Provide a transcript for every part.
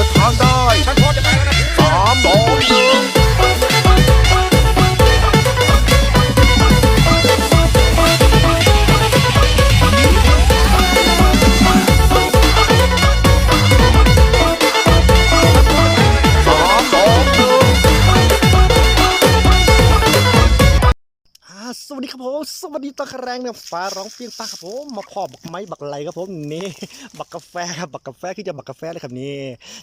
ดิน สวัสดีครับผม สวัสดีตะแรงเนี่ยฟ้าร้องเปียงป้าครับผมมาพอบักไม้บักไหลครับผมนี่บักกาแฟครับบักกาแฟคือจะบักกาแฟเลยครับนี่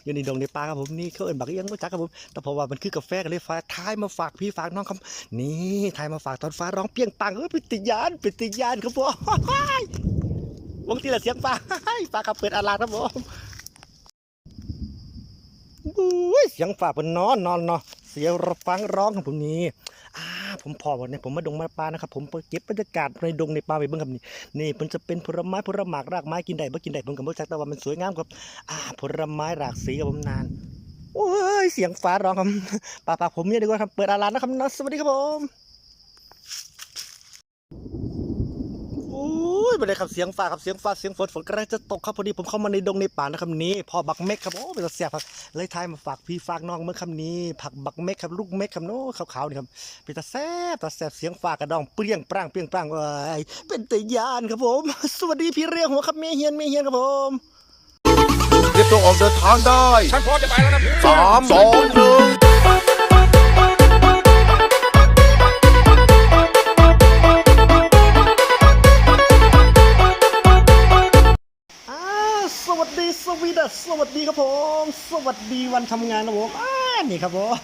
อยู่ในดงในป่าครับผมนี่เขาเอินบักเอียงก็จักครับผมแต่เพราะว่ามันคือกาแฟกันเลยฟ้าท้ายมาฝากพี่ฝากน้องครับนี่ท้ายมาฝากตอนฟ้าร้องเปียงปังเออป็นติยานเป็นติยานครับผมวงที่ละเสียงฟ้าฟ้าครับเปิดอาลาครับผมอุ้ยเสียงฟ้าเป็นนอนนอนเนาะเสียงฟังร้องของผมนี่ อ่าผมพอวันนี้ผมมาดงมาปลานะครับผมเก็บบรรยากาศในดงในป่าไปเบิ่งครับนี่นี่มันจะเป็นผลไม้ผลหมากรากไม้กินได้บ่กินได้ผมกับ่จักแต่ว่ามันสวยงามครับอ่าผลไม้หลากสีครับผมนานโอ้ยเสียงฟ้าร้องครับป่าป่าผมเนี่ยดีกว่าครับเปิดอาลานนะครับนะสวัสดีครับผมโอ้ย ไปเลยครับเสียงฟ้าครับเสียงฟ้าเสียงฝนฝนกำลังจะตกครับพอดีผมเข้ามาในดงในป่านะครับนี่พอบักเม็กครับโอ้เป็นตาเสียบครับเลยทายมาฝากพี่ฝากน้องเมื่อคำนี้ ผักบักเม็กครับลูกเม็กครับโน้ขาวๆนี่ครับเป็นตาแซบตาแซบเสียงฟ้ากระดองเปรี้ยงปร้างเปรี้ยงปร้างเอ้ยเป็นตายานครับผม สวัสดีพี่เรียกหัวครับเมียเฮียนเมียเฮียนครับผมเตรียมตัวออกเดินทางได้ฉันพร้อมจะไปแล้วนะสามสองหนึ่ง สวัสดีครับผม สวัสดีวันทำงานนะผมอ่านี่ครับผม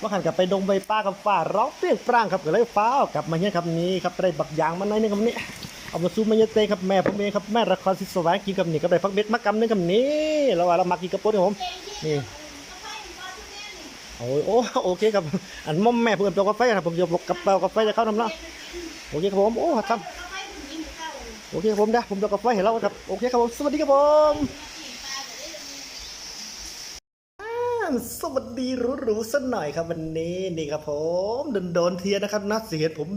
ว่าหันกลับไปดงใบป้ากับฟ้าร้องเปรี้ยงปร้างครับก็เลยฟ้ากลับมาเนี่ยครับนี่ครับได้บักยางมาหน่อยหนึงครับนี่เอามาซูมมาเยเตครับแม่ผมเองครับแม่ละครสิสวางกินกับนี่กับได้พักเม็ดมะกำนึงกับนี่แล้วว่าเรามากินกระปุกครับผมนี่โอ้ยโอ้โอเคครับอันม่อมแม่เพื่อนตัวกาแฟครับผมจะบอกกระเป๋ากาแฟจะเข้าทำแล้วโอเคครับผมโอ้ทำโอเคครับผมนะผมจะกาแฟเห็นแล้วครับโอเคครับผมสวัสดีครับผม อ่าสวัสดีหรูๆสักหน่อยครับวันนี้นี่ครับผมโดนโดนเทียนะครับนัดเสียผม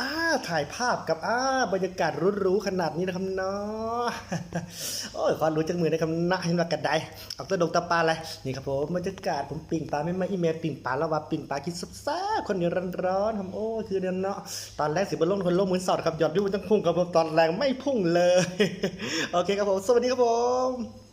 อ่าถ่ายภาพกับอ่าบรรยากาศหรูๆขนาดนี้นะครับเนาะโอ้ยความรู้จังมือนะครับนะเห็นว่ากระไดเอาตัวดงตาปลาอะไรนี่ครับผมบรรยากาศผมปิ่งปลาไม่มาอีเมลปิ่งปลาแล้วว่าปิ่งปลากินซับซ่าคนเดียวร้อนๆครับโอ้คือเดียเนาะตอนแรกสิบลงคนลงเหมือนสอดครับหยอดวิวมันต้องพุ่งครับผมตอนแรงไม่พุ่งเลยโอเคครับผมสวัสดีครับผม